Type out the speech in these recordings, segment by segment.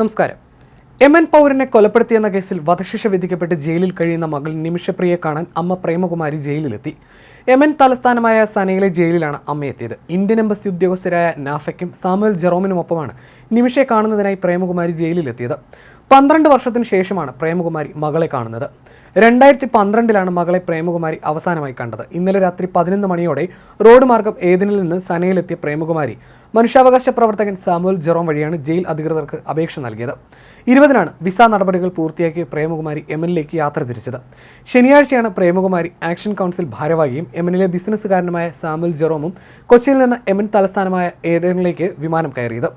നമസ്കാരം. M N പൗരനെ കൊലപ്പെടുത്തിയെന്ന കേസിൽ വധശിക്ഷ വിധിക്കപ്പെട്ട് ജയിലിൽ കഴിയുന്ന മകൾ നിമിഷപ്രിയെ കാണാൻ അമ്മ പ്രേമകുമാരി ജയിലിലെത്തി. എം എൻ തലസ്ഥാനമായ സനയിലെ ജയിലിലാണ് അമ്മ എത്തിയത്. ഇന്ത്യൻ എംബസി ഉദ്യോഗസ്ഥരായ നാഫയ്ക്കും സാമുവൽ ജെറോമിനുമൊപ്പമാണ് നിമിഷയെ കാണുന്നതിനായി പ്രേമകുമാരി ജയിലിലെത്തിയത്. പന്ത്രണ്ട് വർഷത്തിന് ശേഷമാണ് പ്രേമകുമാരി മകളെ കാണുന്നത്. രണ്ടായിരത്തി പന്ത്രണ്ടിലാണ് മകളെ പ്രേമകുമാരി അവസാനമായി കണ്ടത്. ഇന്നലെ രാത്രി പതിനൊന്ന് മണിയോടെ റോഡ് മാർഗം ഏതിനിൽ നിന്ന് സനയിലെത്തിയ പ്രേമകുമാരി. മനുഷ്യാവകാശ പ്രവർത്തകൻ സാമുവൽ ജെറോം വഴിയാണ് ജയിൽ അധികൃതർക്ക് അപേക്ഷ നൽകിയത്. ഇരുപതിനാണ് വിസ നടപടികൾ പൂർത്തിയാക്കി പ്രേമകുമാരി എമ്മിലേക്ക് യാത്ര തിരിച്ചത്. ശനിയാഴ്ചയാണ് പ്രേമകുമാരി ആക്ഷൻ കൗൺസിൽ ഭാരവാഹിയും എമ്മിനിലെ ബിസിനസ്സുകാരനുമായ സാമുൽ ജെറോമും കൊച്ചിയിൽ നിന്ന് എമിൻ തലസ്ഥാനമായ ഏഡനിലേക്ക് വിമാനം കയറിയത്.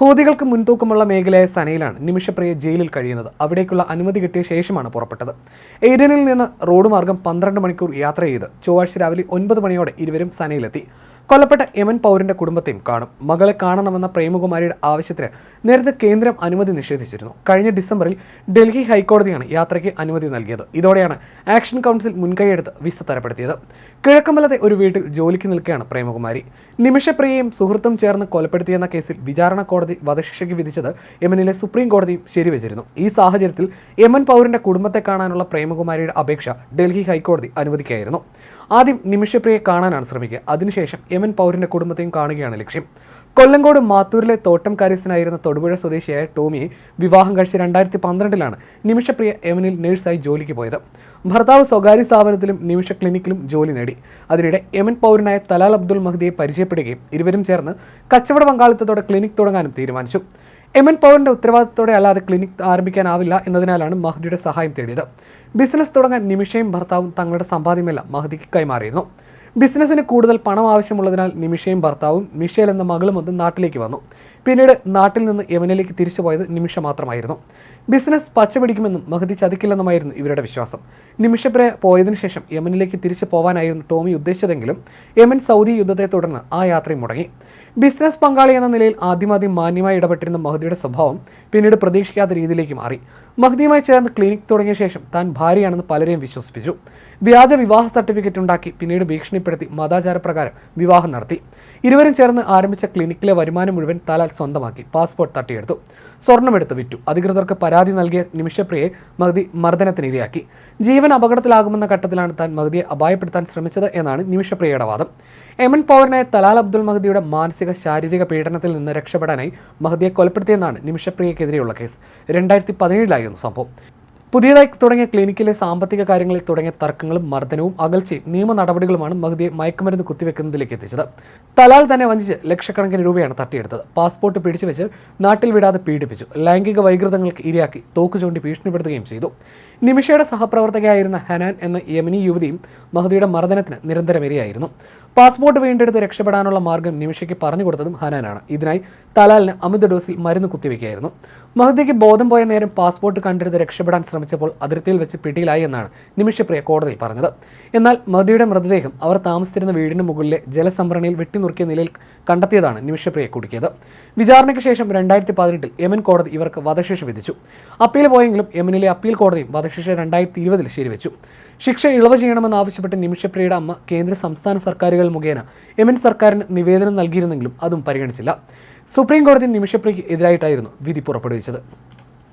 ഹോദികൾക്ക് മുൻതൂക്കമുള്ള മേഖലയായ സനയിലാണ് നിമിഷപ്രിയ ജയിലിൽ കഴിയുന്നത്. അവിടേക്കുള്ള അനുമതി കിട്ടിയ ശേഷമാണ് പുറപ്പെട്ടത്. എയ്ഡനിൽ നിന്ന് റോഡ് മാർഗം പന്ത്രണ്ട് മണിക്കൂർ യാത്ര ചെയ്ത് ചൊവ്വാഴ്ച രാവിലെ ഒൻപത് മണിയോടെ ഇരുവരും സനയിലെത്തി. കൊല്ലപ്പെട്ട യമൻ പൗരന്റെ കുടുംബത്തെയും കാണും. മകളെ കാണണമെന്ന പ്രേമകുമാരിയുടെ ആവശ്യത്തിന് നേരത്തെ കേന്ദ്രം അനുമതി നിഷേധിച്ചിരുന്നു. കഴിഞ്ഞ ഡിസംബറിൽ ഡൽഹി ഹൈക്കോടതിയാണ് യാത്രയ്ക്ക് അനുമതി നൽകിയത്. ഇതോടെയാണ് ആക്ഷൻ കൗൺസിൽ മുൻകൈയെടുത്ത് വിസ തരപ്പെടുത്തിയത്. കിഴക്കമ്പലത്തെ ഒരു വീട്ടിൽ ജോലിക്ക് നിൽക്കുകയാണ് പ്രേമകുമാരി. നിമിഷപ്രിയയും സുഹൃത്തും ചേർന്ന് കൊലപ്പെടുത്തിയെന്ന കേസിൽ വിചാരണ കോടതി വധശിക്ഷയ്ക്ക് വിധിച്ചത് യമനിലെ സുപ്രീം കോടതിയും ശരിവെച്ചിരുന്നു. ഈ സാഹചര്യത്തിൽ യമൻ പൗരന്റെ കുടുംബത്തെ കാണാനുള്ള പ്രേമകുമാരിയുടെ അപേക്ഷ ഡൽഹി ഹൈക്കോടതി അനുവദിക്കുകയായിരുന്നു. ആദ്യം നിമിഷപ്രിയെ കാണാനാണ് ശ്രമിക്കുക. അതിനുശേഷം യമൻ പൗരന്റെ കുടുംബത്തെയും കാണുകയാണ് ലക്ഷ്യം. കൊല്ലങ്കോട് മാത്തൂരിലെ തോട്ടം കാര്യസ്ഥനായിരുന്ന തൊടുപുഴ സ്വദേശിയായ ടോമിയെ വിവാഹം കഴിച്ച രണ്ടായിരത്തി പന്ത്രണ്ടിലാണ് നിമിഷപ്രിയ എമനിൽ നഴ്സായി ജോലിക്ക് പോയത്. ഭർത്താവ് സ്വകാര്യ സ്ഥാപനത്തിലും നിമിഷ ക്ലിനിക്കിലും ജോലി നേടി. അതിനിടെ യമൻ പൗരനായ തലാൽ അബ്ദുൾ മഹദിയെ പരിചയപ്പെടുകയും ഇരുവരും ചേർന്ന് കച്ചവട പങ്കാളിത്തത്തോടെ ക്ലിനിക് തുടങ്ങാനും തീരുമാനിച്ചു. എമൻ പവറിന്റെ ഉത്തരവാദിത്തത്തോടെ അല്ലാതെ ക്ലിനിക് ആരംഭിക്കാനാവില്ല എന്നതിനാലാണ് മഹദിയുടെ സഹായം തേടിയത്. ബിസിനസ് തുടങ്ങാൻ നിമിഷയും ഭർത്താവും തങ്ങളുടെ സമ്പാദ്യമെല്ലാം മഹദിക്ക് കൈമാറിയിരുന്നു. ബിസിനസ്സിന് കൂടുതൽ പണം ആവശ്യമുള്ളതിനാൽ നിമിഷയും ഭർത്താവും മിഷേൽ എന്ന മകളും ഒന്ന് നാട്ടിലേക്ക് വന്നു. പിന്നീട് നാട്ടിൽ നിന്ന് യമനിലേക്ക് തിരിച്ചു പോയത് നിമിഷ മാത്രമായിരുന്നു. ബിസിനസ് പച്ചപിടിക്കുമെന്നും മഹതി ചതിക്കില്ലെന്നുമായിരുന്നു ഇവരുടെ വിശ്വാസം. നിമിഷപ്രയ പോയതിനു ശേഷം യമനിലേക്ക് തിരിച്ചു പോകാനായിരുന്നു ടോമി ഉദ്ദേശിച്ചതെങ്കിലും യമൻ സൗദി യുദ്ധത്തെ തുടർന്ന് ആ യാത്രയും മുടങ്ങി. ബിസിനസ് പങ്കാളി എന്ന നിലയിൽ ആദ്യമാദ്യം മാന്യമായി ഇടപെട്ടിരുന്ന മഹദിയുടെ സ്വഭാവം പിന്നീട് പ്രതീക്ഷിക്കാത്ത രീതിയിലേക്ക് മാറി. മഹദിയുമായി ചേർന്ന് ക്ലിനിക് തുടങ്ങിയ ശേഷം താൻ ഭാര്യയാണെന്ന് പലരെയും വിശ്വസിപ്പിച്ചു. വ്യാജ വിവാഹ സർട്ടിഫിക്കറ്റ് ഉണ്ടാക്കി പിന്നീട് ഭീഷണിപ്പെടുത്തി മതാചാരപ്രകാരം വിവാഹം നടത്തി. ഇരുവരും ചേർന്ന് ആരംഭിച്ച ക്ലിനിക്കിലെ വരുമാനം മുഴുവൻ തലാൽ സ്വന്തമാക്കി. പാസ്പോർട്ട് തട്ടിയെടുത്തു. സ്വർണമെടുത്ത് വിറ്റു. അധികൃതർക്ക് പരാതി നൽകിയ നിമിഷപ്രിയെ മഹദി മർദ്ദനത്തിനിരയാക്കി. ജീവൻ അപകടത്തിലാകുമെന്ന ഘട്ടത്തിലാണ് താൻ മഹദിയെ അപായപ്പെടുത്താൻ ശ്രമിച്ചത് എന്നാണ് നിമിഷപ്രിയയുടെ വാദം. എമൻ പൗരനായ തലാൽ അബ്ദുൾ മഹദിയുടെ മാനസിക ശാരീരിക പീഡനത്തിൽ നിന്ന് രക്ഷപ്പെടാനായി മഹദിയെ കൊലപ്പെടുത്തിയെന്നാണ് നിമിഷപ്രിയക്കെതിരെയുള്ള കേസ്. രണ്ടായിരത്തി പതിനേഴിലായിരുന്നു സംഭവം. പുതിയതായി തുടങ്ങിയ ക്ലിനിക്കിലെ സാമ്പത്തിക കാര്യങ്ങളിൽ തുടങ്ങിയ തർക്കങ്ങളും മർദ്ദനവും അകൽച്ചയും നിയമ നടപടികളുമാണ് മഹദിയെ മയക്കുമരുന്ന് കുത്തിവെക്കുന്നതിലേക്ക് എത്തിച്ചത്. തലാൽ തന്നെ വഞ്ചിച്ച് ലക്ഷക്കണക്കിന് രൂപയാണ് തട്ടിയെടുത്തത്. പാസ്പോർട്ട് പിടിച്ചു വെച്ച് നാട്ടിൽ വിടാതെ പീഡിപ്പിച്ചു. ലൈംഗിക വൈകൃതങ്ങൾക്ക് ഇരയാക്കി തോക്ക് ചൂണ്ടി ഭീഷണിപ്പെടുത്തുകയും ചെയ്തു. നിമിഷയുടെ സഹപ്രവർത്തകയായിരുന്ന ഹനാൻ എന്ന യമനി യുവതിയും മഹദിയുടെ മർദ്ദനത്തിന് നിരന്തരം ഇരയായിരുന്നു പാസ്പോർട്ട് വീണ്ടെടുത്ത് രക്ഷപ്പെടാനുള്ള മാർഗം നിമിഷയ്ക്ക് പറഞ്ഞു കൊടുത്തതും ഹനാനാണ്. ഇതിനായി തലാലിന് അമിത ഡോസിൽ മരുന്ന് കുത്തിവെക്കുകയായിരുന്നു. മഹദിക്ക് ബോധം പോയ നേരം പാസ്പോർട്ട് കണ്ടെടുത്ത് രക്ഷപ്പെടാൻ ശ്രമിച്ചപ്പോൾ അതിർത്തിയിൽ വെച്ച് പിടിയിലായി എന്നാണ് നിമിഷപ്രിയ കോടതിയിൽ പറഞ്ഞത്. എന്നാൽ മതിയുടെ മൃതദേഹം അവർ താമസിച്ചിരുന്ന വീടിന് മുകളിലെ ജലസംഭരണിയിൽ വെട്ടിനുറുക്കിയ നിലയിൽ കണ്ടെത്തിയതാണ് നിമിഷപ്രിയ കുടുക്കിയത്. വിചാരണയ്ക്ക് ശേഷം രണ്ടായിരത്തി പതിനെട്ടിൽ യമൻ കോടതി ഇവർക്ക് വധശിക്ഷ വിധിച്ചു. അപ്പീൽ പോയെങ്കിലും യമനിലെ അപ്പീൽ കോടതിയും വധശിക്ഷ രണ്ടായിരത്തി ഇരുപതിൽ ശരിവെച്ചു. ശിക്ഷ ഇളവ് ചെയ്യണമെന്നാവശ്യപ്പെട്ട് നിമിഷപ്രിയയുടെ അമ്മ കേന്ദ്ര സംസ്ഥാന സർക്കാരുകൾ മുഖേന യമൻ സർക്കാരിന് നിവേദനം നൽകിയിരുന്നെങ്കിലും അതും പരിഗണിച്ചില്ല. സുപ്രീം കോടതി നിമിഷപ്രിയയ്ക്ക് എതിരായിട്ടായിരുന്നു വിധി പുറപ്പെടുവിച്ചത്.